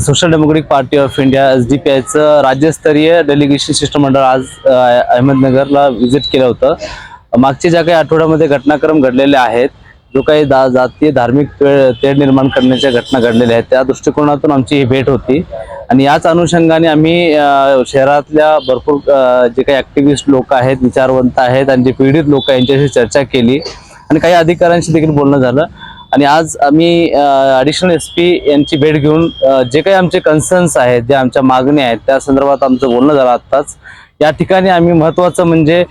Social democratic party of India S D P आयचं राज्यस्तरीय delegation शिष्टमंडळ आज अहमदनगरला व्हिजिट केलं होतं. मागच्या ज्या काही आठवड्यामध्ये घटनाक्रम घडलेले आहेत जो काही दा जातीय धार्मिक तेढ निर्माण करण्याच्या घटना घडलेल्या आहेत त्या दृष्टिकोनातून आमची ही भेट होती. आणि याच अनुषंगाने आम्ही शहरातल्या भरपूर जे काही ॲक्टिव्हिस्ट लोक आहेत विचारवंत आहेत आणि जे पीडित लोक आहेत यांच्याशी चर्चा केली. आणि काही अधिकाऱ्यांशी देखील बोलणं झालं. आणि आज आम्ही ॲडिशनल एस पी यांची भेट घेऊन जे काही आमचे कन्सर्न्स आहेत ज्या आमच्या मागण्या आहेत त्या संदर्भात आमचं बोलणं झालं आत्ताच. या ठिकाणी आम्ही महत्त्वाचं म्हणजे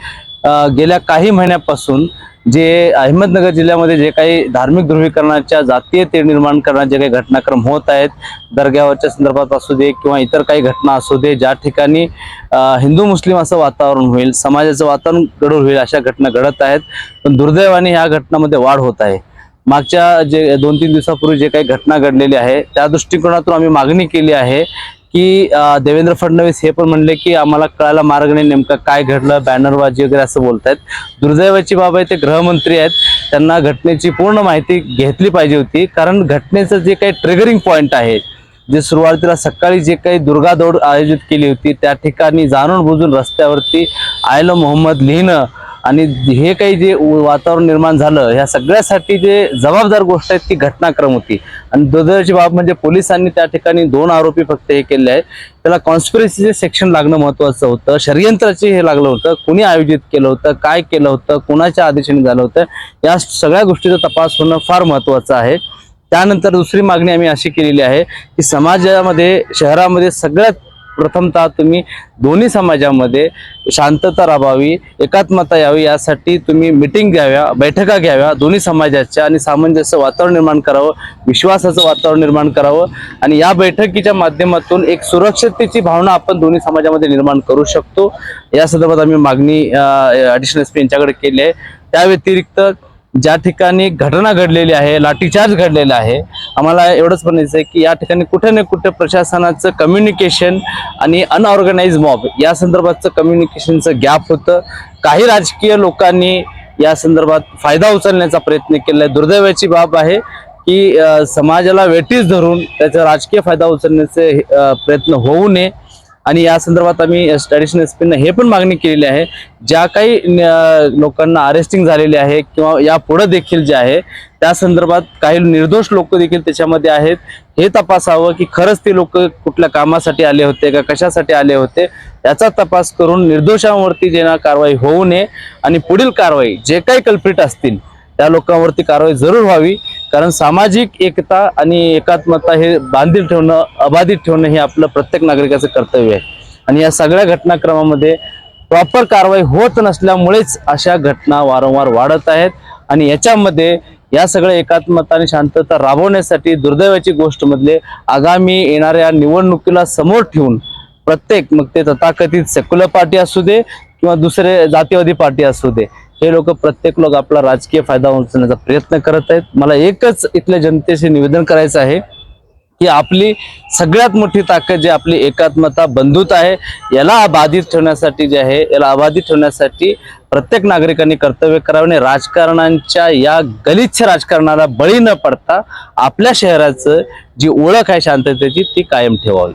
गेल्या काही महिन्यापासून जे अहमदनगर जिल्ह्यामध्ये जे काही धार्मिक ध्रुवीकरणाच्या जातीय तेढ निर्माण करण्याचे जे काही घटनाक्रम होत आहेत दर्ग्यावरच्या संदर्भात असू दे किंवा इतर काही घटना असू दे ज्या ठिकाणी हिंदू मुस्लिम असं वातावरण होईल समाजाचं वातावरण गडूळ होईल अशा घटना घडत आहेत. पण दुर्दैवाने ह्या घटनामध्ये वाढ होत आहे. मागच्या जे दोन तीन दिवसापूर्वी जे काही घटना घडलेली आहे त्या दृष्टिकोनातून आम्ही मागणी केली आहे की देवेंद्र फडणवीस हे पण म्हणले की आम्हाला कळायला मार्ग नाही नेमकं काय घडलं बॅनरबाजी वगैरे असं बोलतायत. दुर्दैवाची बाब आहे ते गृहमंत्री आहेत त्यांना घटनेची पूर्ण माहिती घेतली पाहिजे होती. कारण घटनेचं जे काही ट्रिगरिंग पॉईंट आहे जे सुरुवातीला सकाळी जे काही दुर्गा दौड आयोजित केली होती त्या ठिकाणी जाणून बुजून रस्त्यावरती आयलो मोहम्मद लिहिणं आणि हे काही जे वातावरण निर्माण झालं ह्या सगळ्यासाठी जे जबाबदार गोष्ट आहे ती घटनाक्रम होती. आणि दुर्दैवाची बाब म्हणजे पोलिसांनी त्या ठिकाणी दोन आरोपी फक्त हे केले आहे त्याला कॉन्स्पिरसीचे सेक्शन लागणं महत्वाचं होतं. षडयंत्राचे हे लागलं होतं. कुणी आयोजित केलं होतं? काय केलं होतं? कुणाच्या आदेशाने झालं होतं? या सगळ्या गोष्टीचा तपास होणं फार महत्वाचं आहे. त्यानंतर दुसरी मागणी आम्ही अशी केलेली आहे की समाजामध्ये शहरामध्ये सगळ्यात प्रथमतः तुम्ही दोन्ही समाजामध्ये शांतता राबावी एकात्मता यावी यासाठी तुम्ही मिटिंग घ्याव्या बैठका घ्याव्या दोन्ही समाजाच्या आणि सामंजस्य वातावरण निर्माण करावं विश्वासाचं वातावरण निर्माण करावं आणि या बैठकीच्या माध्यमातून एक सुरक्षिततेची भावना आपण दोन्ही समाजामध्ये निर्माण करू शकतो. या संदर्भात आम्ही मागणी ॲडिशनल एस पी यांच्याकडे केली आहे. त्या व्यतिरिक्त ज्या ठिकाणी घटना घडलेली आहे लाठीचार्ज घडलेला आहे आम्हाला एवढंच म्हणायचं आहे की या ठिकाणी कुठे ना कुठे प्रशासनाचं कम्युनिकेशन आणि अनऑर्गनाइज मॉब या संदर्भातचं कम्युनिकेशनचं गॅप होतं. काही राजकीय लोकांनी या संदर्भात फायदा उचलण्याचा प्रयत्न केलाय. दुर्दैवाची बाब आहे की समाजाला वेटीस धरून त्याचा राजकीय फायदा उचलण्याचे प्रयत्न होऊ नये. आणि या संदर्भात आम्ही ट्रॅडिशनल एस हे पण मागणी केलेली आहे. ज्या काही न- लोकांना अरेस्टिंग झालेली आहे किंवा यापुढे देखील जे आहे त्या संदर्भात काही निर्दोष लोक देखील त्याच्यामध्ये आहेत. हे तपासावं की खरंच ते लोक कुठल्या कामासाठी आले होते का कशासाठी आले होते याचा तपास करून निर्दोषांवरती जे ना कारवाई होऊ नये आणि पुढील कारवाई जे काही कल्प्रिट असतील त्या लोकांवरती कारवाई जरूर व्हावी. कारण सामाजिक एकता आणि एकात्मता हे बांधील ठेवणं अबाधित ठेवणं हे आपलं प्रत्येक नागरिकाचं कर्तव्य आहे. आणि या सगळ्या घटनाक्रमामध्ये प्रॉपर कारवाई होत नसल्यामुळेच अशा घटना वारंवार वाढत आहेत. आणि याच्यामध्ये या सगळ्या एकात्मता आणि शांतता राबवण्यासाठी दुर्दैवाची गोष्ट मधले आगामी येणाऱ्या निवडणुकीला समोर ठेवून प्रत्येक मग ते तथाकथित सेक्युलर पार्टी असू दे किंवा दुसरे जातीवादी पार्टी असू दे हे लोक प्रत्येक लोक आपला राजकीय फायदा उचलण्याचा प्रयत्न करत आहेत. मला एकच इथल्या जनतेशी निवेदन करायचं आहे की आपली सगळ्यात मोठी ताकद जी आपली एकात्मता बंधुता आहे याला अबाधित ठेवण्यासाठी जे आहे याला अबाधित ठेवण्यासाठी प्रत्येक नागरिकांनी कर्तव्य करावे आणि राजकारणांच्या या गलिच्छ राजकारणाला बळी न पडता आपल्या शहराचं जी ओळख आहे शांततेची ती कायम ठेवावी.